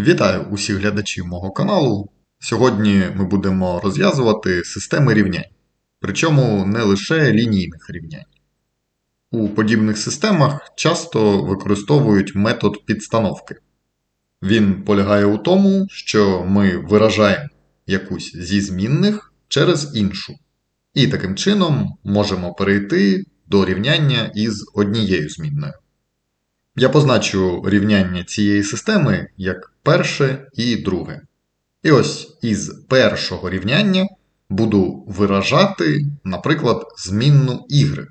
Вітаю усіх глядачів мого каналу. Сьогодні ми будемо розв'язувати системи рівнянь, причому не лише лінійних рівнянь. У подібних системах часто використовують метод підстановки. Він полягає у тому, що ми виражаємо якусь зі змінних через іншу, і таким чином можемо перейти до рівняння із однією змінною. Я позначу рівняння цієї системи як перше і друге. І ось із першого рівняння буду виражати, наприклад, змінну y.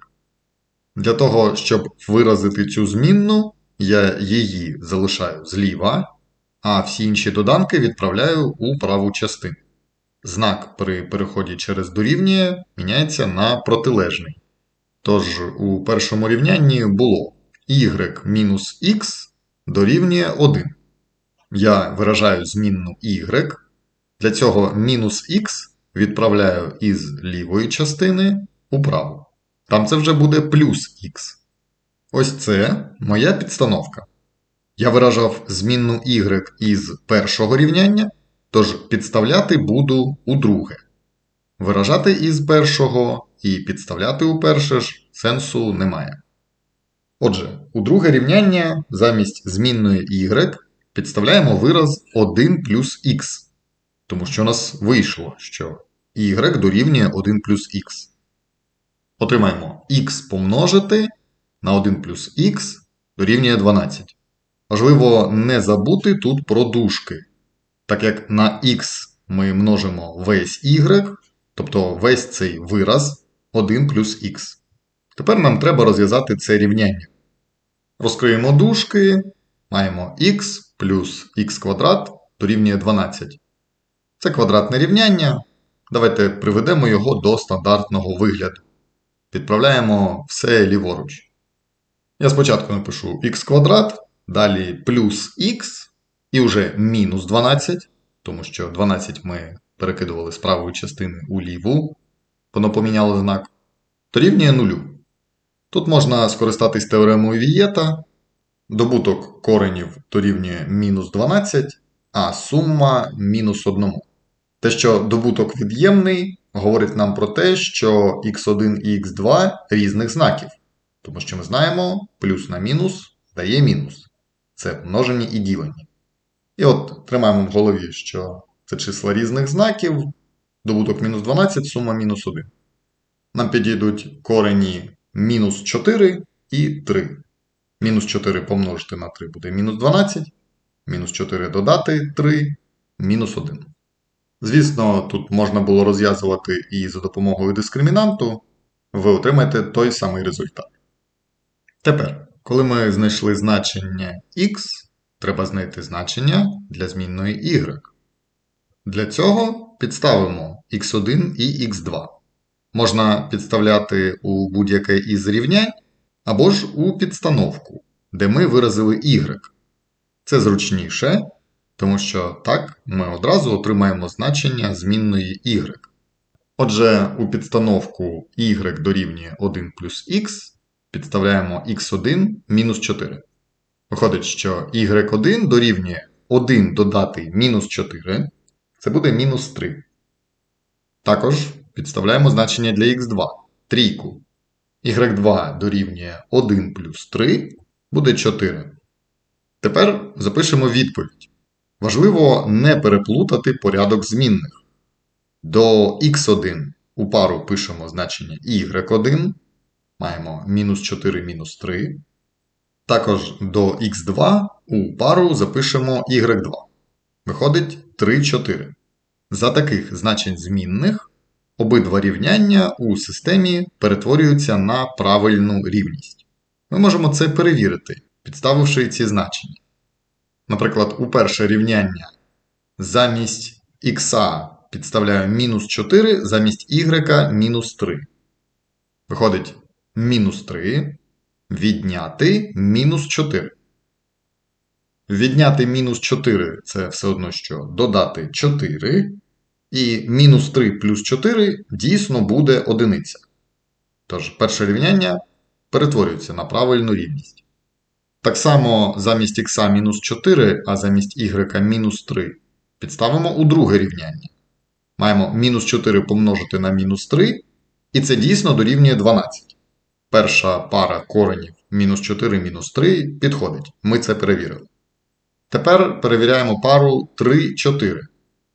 Для того, щоб виразити цю змінну, я її залишаю зліва, а всі інші доданки відправляю у праву частину. Знак при переході через дорівнює міняється на протилежний. Тож у першому рівнянні було y мінус x дорівнює 1. Я виражаю змінну y. Для цього мінус x відправляю із лівої частини у праву. Там це вже буде плюс x. Ось це моя підстановка. Я виражав змінну y із першого рівняння, тож підставляти буду у друге. Виражати із першого і підставляти у перше ж сенсу немає. Отже, у друге рівняння замість змінної y підставляємо вираз 1 плюс х, тому що у нас вийшло, що y дорівнює 1 плюс х. Отримаємо х помножити на 1 плюс х дорівнює 12. Важливо не забути тут про дужки, так як на х ми множимо весь y, тобто весь цей вираз 1 плюс х. Тепер нам треба розв'язати це рівняння. Розкриємо дужки, маємо х плюс х квадрат дорівнює 12. Це квадратне рівняння. Давайте приведемо його до стандартного вигляду. Підправляємо все ліворуч. Я спочатку напишу х квадрат, далі плюс х і вже мінус 12, тому що 12 ми перекидували з правої частини у ліву, воно поміняло знак, дорівнює нулю. Тут можна скористатись теоремою Вієта. Добуток коренів дорівнює мінус 12, а сума мінус 1. Те, що добуток від'ємний, говорить нам про те, що x1 і x2 різних знаків. Тому що ми знаємо, плюс на мінус дає мінус. Це множені і ділені. І от тримаємо в голові, що це числа різних знаків, добуток мінус 12, сума мінус 1. Нам підійдуть корені мінус 4 і 3. Мінус 4 помножити на 3 буде мінус 12. Мінус 4 додати 3, мінус 1. Звісно, тут можна було розв'язувати і за допомогою дискримінанту, ви отримаєте той самий результат. Тепер, коли ми знайшли значення x, треба знайти значення для змінної y. Для цього підставимо x1 і x2 можна підставляти у будь-яке із рівнянь, або ж у підстановку, де ми виразили y. Це зручніше, тому що так ми одразу отримаємо значення змінної y. Отже, у підстановку y дорівнює 1 плюс х підставляємо x1 мінус 4. Виходить, що y1 дорівнює 1 додати мінус 4, це буде мінус 3. Також Підставляємо значення для х2 трійку. y2 дорівнює 1 плюс 3 буде 4. Тепер запишемо відповідь. Важливо не переплутати порядок змінних. До x1 у пару пишемо значення y1. Маємо мінус 4 мінус 3. Також до х2 у пару запишемо y2. Виходить 3, 4. За таких значень змінних Обидва рівняння у системі перетворюються на правильну рівність. Ми можемо це перевірити, підставивши ці значення. Наприклад, у перше рівняння замість х підставляю мінус 4, замість y мінус 3. Виходить мінус 3 відняти мінус 4. Відняти мінус 4 це все одно, що додати 4. І мінус 3 плюс 4 дійсно буде одиниця. Тож, перше рівняння перетворюється на правильну рівність. Так само замість х мінус 4, а замість y мінус 3 підставимо у друге рівняння. Маємо мінус 4 помножити на мінус 3, і це дійсно дорівнює 12. Перша пара коренів мінус 4 мінус 3 підходить. Ми це перевірили. Тепер перевіряємо пару 3, 4.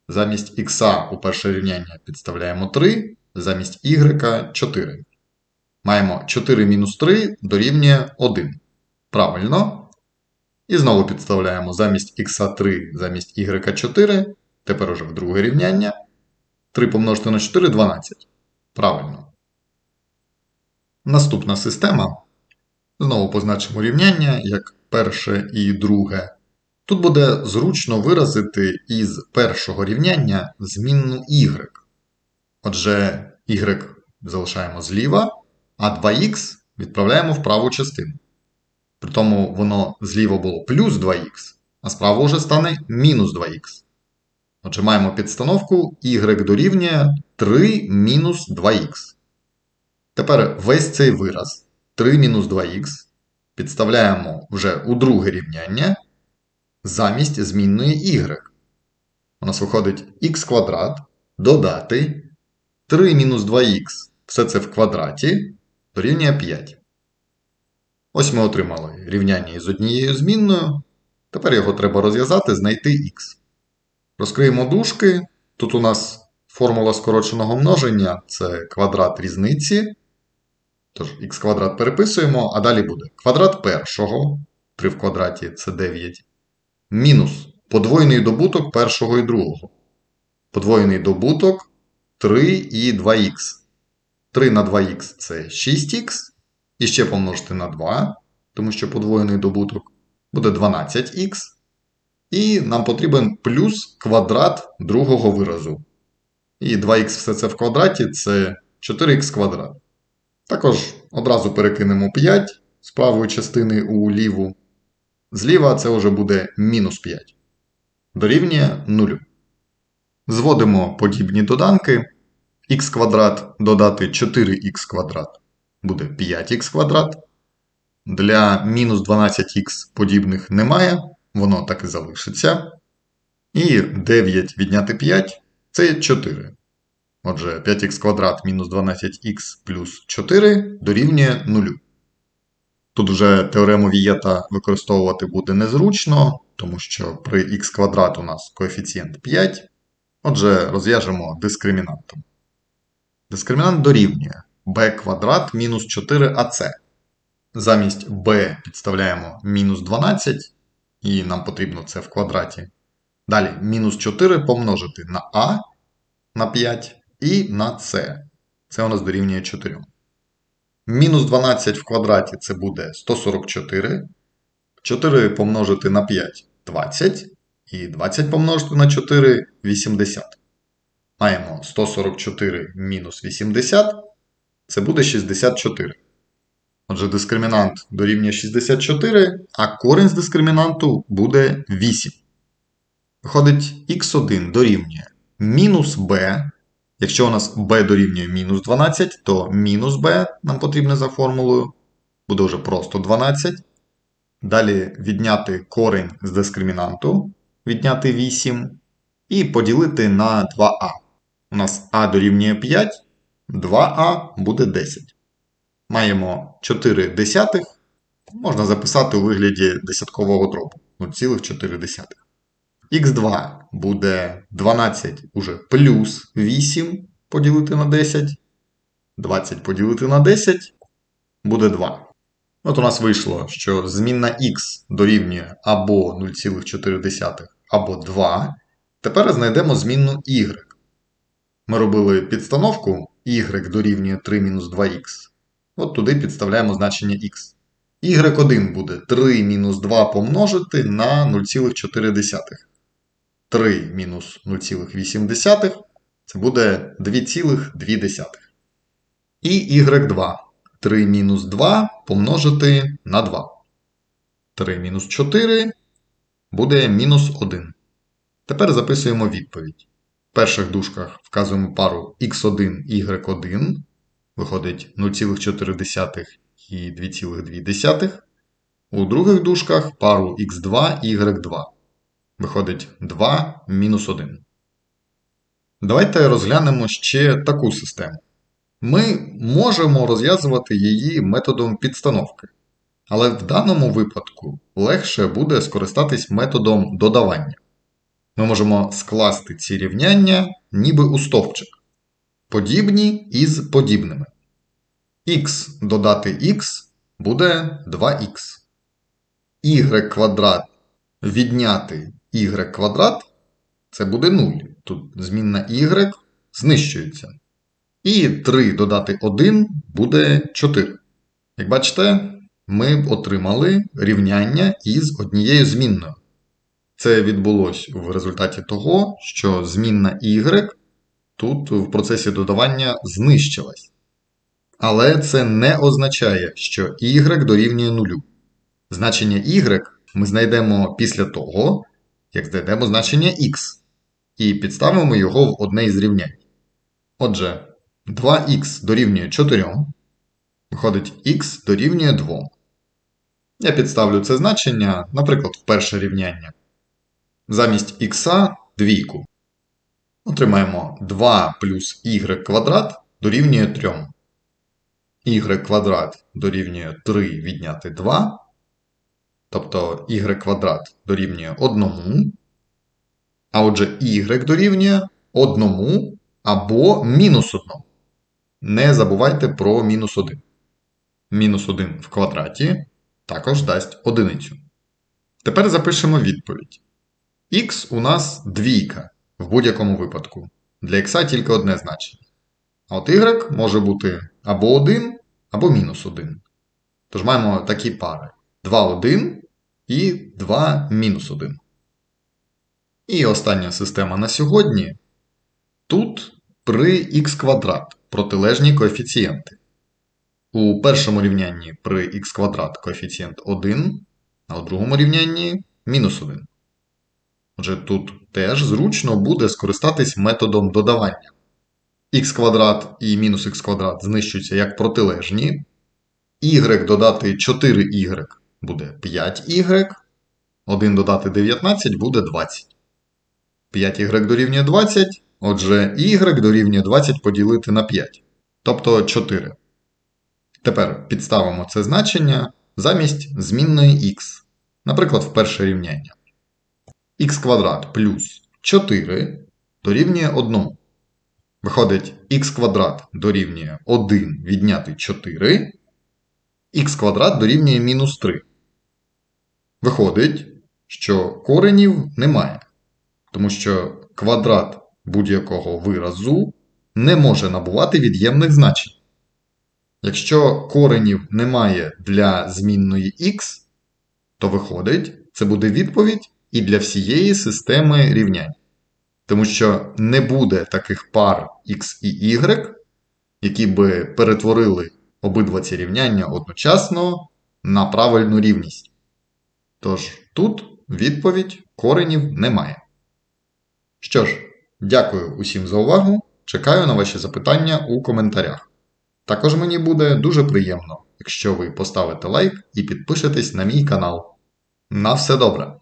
Замість х у перше рівняння підставляємо 3, замість y 4. Маємо 4 мінус 3 дорівнює 1. Правильно. І знову підставляємо замість х3, замість y4. Тепер уже в друге рівняння. 3 помножити на 4 12. Правильно. Наступна система. Знову позначимо рівняння як перше і друге. Тут буде зручно виразити із першого рівняння змінну y. Отже, y залишаємо зліва, а 2х відправляємо в праву частину. Притому воно зліва було плюс 2х, а справа вже стане мінус 2х. Отже, маємо підстановку y дорівнює 3 мінус 2х. Тепер весь цей вираз 3 мінус 2х підставляємо вже у друге рівняння замість змінної y. У нас виходить х квадрат додати 3 мінус 2х, все це в квадраті, дорівнює 5. Ось ми отримали рівняння із однією змінною. Тепер його треба розв'язати, знайти х. Розкриємо дужки. Тут у нас формула скороченого множення це квадрат різниці. Тож, х квадрат переписуємо, а далі буде квадрат першого, 3 в квадраті це 9. Мінус подвоєний добуток першого і другого. Подвоєний добуток 3 і 2х. 3 на 2х це 6х. І ще помножити на 2, тому що подвоєний добуток буде 12х. І нам потрібен плюс квадрат другого виразу. І 2х все це в квадраті це 4х квадрат. Також одразу перекинемо 5 з правої частини у ліву. Зліва це вже буде мінус 5. Дорівнює 0. Зводимо подібні доданки. х квадрат додати 4х квадрат буде 5х квадрат. Для мінус 12х подібних немає, воно так і залишиться. І 9 відняти 5 це 4. Отже, 5х квадрат мінус 12х плюс 4 дорівнює 0. Тут вже теорему Вієта використовувати буде незручно, тому що при х квадрат у нас коефіцієнт 5. Отже, розв'яжемо дискримінантом. Дискримінант дорівнює b квадрат мінус 4ac. Замість b підставляємо мінус 12, і нам потрібно це в квадраті. Далі мінус 4 помножити на а на 5 і на c. Це у нас дорівнює 4. Мінус 12 в квадраті це буде 144. 4 помножити на 5 20. І 20 помножити на 4 80. Маємо 144 мінус 80. Це буде 64. Отже, дискримінант дорівнює 64, а корінь з дискримінанту буде 8. Виходить, х1 дорівнює мінус b. Якщо у нас b дорівнює мінус 12, то мінус b нам потрібно за формулою. Буде вже просто 12. Далі відняти корінь з дискримінанту, відняти 8. І поділити на 2а. У нас а дорівнює 5. 2а буде 10. Маємо 4 десятих. Можна записати у вигляді десяткового дробу 0,4. Х2 буде 12 уже плюс 8 поділити на 10. 20 поділити на 10 буде 2. От у нас вийшло, що змінна х дорівнює або 0,4, або 2. Тепер знайдемо змінну y. Ми робили підстановку y дорівнює 3 мінус 2х. От туди підставляємо значення х. y1 буде 3 мінус 2 помножити на 0,4. 3 мінус 0,8 це буде 2,2. І y2 3 мінус 2 помножити на 2. 3 мінус 4 буде мінус 1. Тепер записуємо відповідь. В перших дужках вказуємо пару x1 y1, виходить 0,4 і 2,2. У других дужках пару х2 і y2. Виходить 2 мінус 1. Давайте розглянемо ще таку систему. Ми можемо розв'язувати її методом підстановки. Але в даному випадку легше буде скористатись методом додавання. Ми можемо скласти ці рівняння ніби у стовпчик. Подібні із подібними. х додати х буде 2х. y квадрат відняти y квадрат це буде 0. Тут змінна y знищується. І 3 додати 1 буде 4. Як бачите, ми отримали рівняння із однією змінною. Це відбулось в результаті того, що змінна y тут в процесі додавання знищилась. Але це не означає, що y дорівнює 0. Значення y ми знайдемо після того, як знайдемо значення x, і підставимо його в одне із рівнянь. Отже, 2х дорівнює 4, виходить х дорівнює 2. Я підставлю це значення, наприклад, в перше рівняння. Замість х двійку. Отримаємо 2 плюс y квадрат дорівнює 3. y квадрат дорівнює 3 відняти 2. Тобто y квадрат дорівнює 1. А отже, y дорівнює 1 або мінус 1. Не забувайте про мінус 1. Мінус 1 в квадраті також дасть одиницю. Тепер запишемо відповідь. Х у нас двійка в будь-якому випадку. Для х тільки одне значення. А от y може бути або 1, або мінус 1. Тож маємо такі пари: 2 1 і 2 мінус 1. І остання система на сьогодні. Тут при х квадрат протилежні коефіцієнти. У першому рівнянні при х квадрат коефіцієнт 1, а у другому рівнянні мінус 1. Отже, тут теж зручно буде скористатись методом додавання. х квадрат і мінус х квадрат знищуються як протилежні. y додати 4y буде 5y. 1 додати 19 буде 20. 5y дорівнює 20, отже, y дорівнює 20 поділити на 5, тобто 4. Тепер підставимо це значення замість змінної х, наприклад, в перше рівняння. х квадрат плюс 4 дорівнює 1. Виходить, х квадрат дорівнює 1 відняти 4, х квадрат дорівнює мінус 3. Виходить, що коренів немає, тому що квадрат будь-якого виразу не може набувати від'ємних значень. Якщо коренів немає для змінної х, то виходить, це буде відповідь і для всієї системи рівнянь. Тому що не буде таких пар x і y, які би перетворили обидва ці рівняння одночасно на правильну рівність. Тож тут відповідь коренів немає. Що ж, дякую усім за увагу. Чекаю на ваші запитання у коментарях. Також мені буде дуже приємно, якщо ви поставите лайк і підпишетесь на мій канал. На все добре!